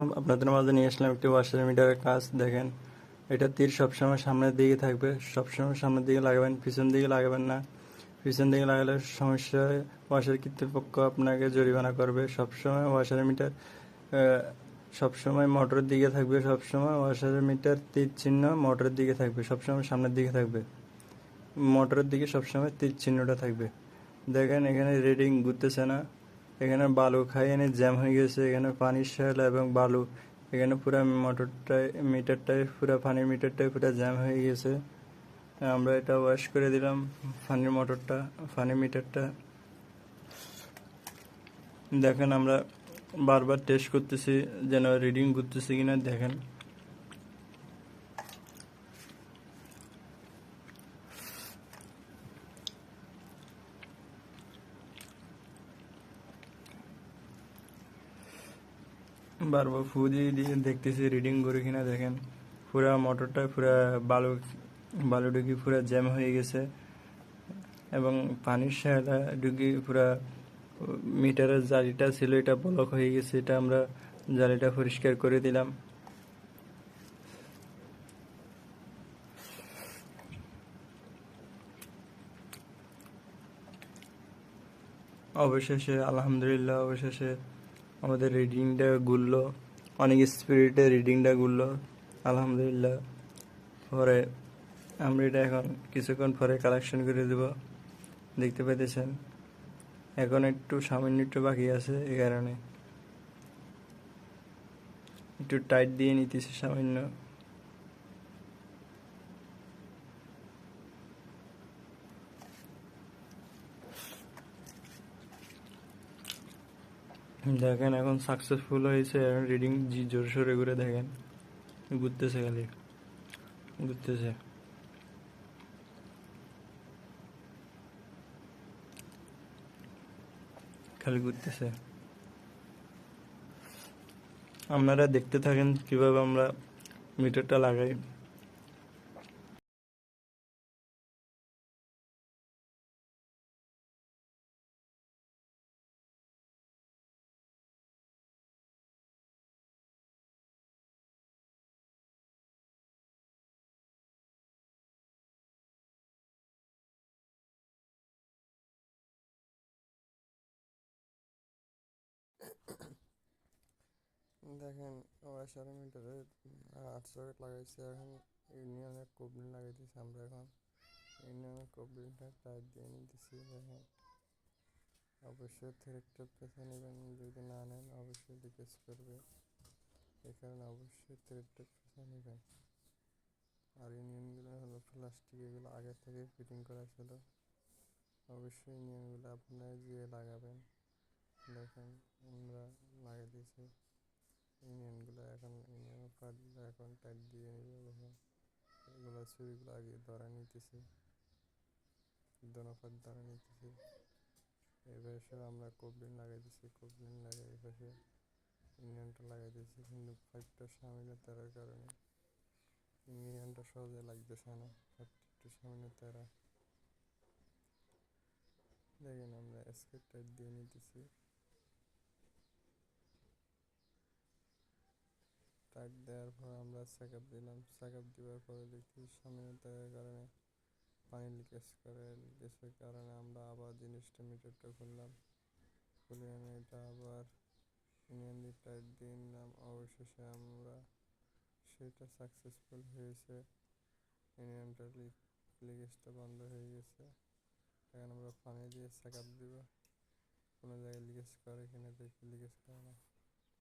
আপনাদের মাঝে নিয়ে আসলাম একটি ওয়াশার মিটারের কাজ দেখেন। এটা তীর সবসময় সামনের দিকে থাকবে, সবসময় সামনের দিকে লাগাবেন, পিছন দিকে লাগাবেন না। পিছন দিকে লাগালে সমস্যা ওয়াশার কর্তৃপক্ষ আপনাকে জরিমানা করবে। সবসময় ওয়াশার মিটার সবসময় মোটরের দিকে থাকবে, সবসময় ওয়াশার মিটার তীর চিহ্ন মোটরের দিকে থাকবে, সবসময় সামনের দিকে থাকবে। মোটরের দিকে সবসময় তীর চিহ্নটা থাকবে। দেখেন, এখানে রিডিং ঘুরতেছে না। এখানে বালু খাই এনে জ্যাম হয়ে গেছে। এখানে পানির শ্যাল এবং বালু। এখানে পুরো মোটরটাই, মিটারটাই, পুরো পানির মিটারটাই পুরো জ্যাম হয়ে গেছে। আমরা এটা ওয়াশ করে দিলাম পানির মোটরটা, পানির মিটারটা। দেখেন আমরা বারবার টেস্ট করতেছি যেন রিডিং ঘুরতেছে কিনা, দেখেন। বারবার ফু দিয়ে দিয়ে দেখতেছি রিডিং করে কিনা দেখেন। পুরা মোটরটা পুরা বালু বালু ঢুকি পুরা জ্যাম হয়ে গেছে। এবং পানির সাহায্যে ঢুকি পুরা মিটারের জালিটা ছিল, এটা ব্লক হয়ে গেছে, এটা আমরা জালিটা পরিষ্কার করে দিলাম। অবশেষে, আলহামদুলিল্লাহ, অবশেষে আমাদের রিডিংটা গুলল, অনেক স্পিরিটে রিডিংটা গুলল, আলহামদুলিল্লাহ। পরে আমরা এটা এখন কিছুক্ষণ পরে কালেকশন করে দেব। দেখতে পেতেছেন এখন একটু সামান্য একটু বাকি আছে এই কারণে। একটু টাইট দিয়ে নিতেছে সামান্য। দেখেন এখন সাকসেসফুল হয়েছে রিডিং জি জোর সোরে করে দেখেন। ঘুরতেছে খালি ঘুরতেছে। খালি ঘুরতেছে। আপনারা দেখতে থাকেন কীভাবে আমরা মিটারটা লাগাই। দেখেন ওয়াশার মিটারে আট সকেট লাগাইছি, এখন ইউনিয়নের কবলিন লাগাইতেছি আমরা এখন। ইউনিয়নের কবলিনটা টাইট দিয়ে নিতেছি, দেখেন। অবশ্যই থ্রেডটা পেছে নেবেন, যদি না নেন অবশ্যই লিকেজ করবে। এই কারণে অবশ্যই থ্রেডটা পেছে নেবেন। আর ইউনিয়নগুলো হলো প্লাস্টিক এগুলো আগে থেকে ফিটিং করা ছিল। অবশ্যই ইউনিয়নগুলো আপনারা গিয়ে লাগাবেন। দেখেন, আমরা লাগিয়ে দিয়েছি। ইউনিয়নগুলো এখন ইউনিয়ন পার্টগুলো এখন টাইট দিয়ে নিবে এগুলো ছুরিগুলো আগে ধরা নিতেছি। দোনোপাত ধরা নিতেছি। এই পাশে আমরা কবলিন লাগাই দিছি কবলিন লাগাই এই পাশে ইউনিয়নটা লাগাই দিয়েছি কিন্তু পাইপটা সামনে তারার কারণে ইউনিয়নটা সহজে লাগতেছে না। পাইপটা একটু সামনে তারা দেখেন আমরা স্কেট টাইট দিয়ে নিতেছি। টাইট দেওয়ার পর আমরা সেকআপ দিলাম। সেকআপ দেওয়ার পরে দেখি সামনে তারের কারণে পানি লিকেজ করে। লিকেজের কারণে আমরা আবার জিনিসটা মিটারটা খুললাম। খুলে আমি এটা আবার দিয়ে টাইট দিয়ে নিলাম। অবশেষে আমরা সেটা সাকসেসফুল হয়েছে। ইউনিয়নটা লিকেজটা বন্ধ হয়ে গেছে। এখন আমরা পানি দিয়ে সেকআপ দিব। কোনো জায়গায় লিকেজ করে কিনা দেখি লিকেজ করে না।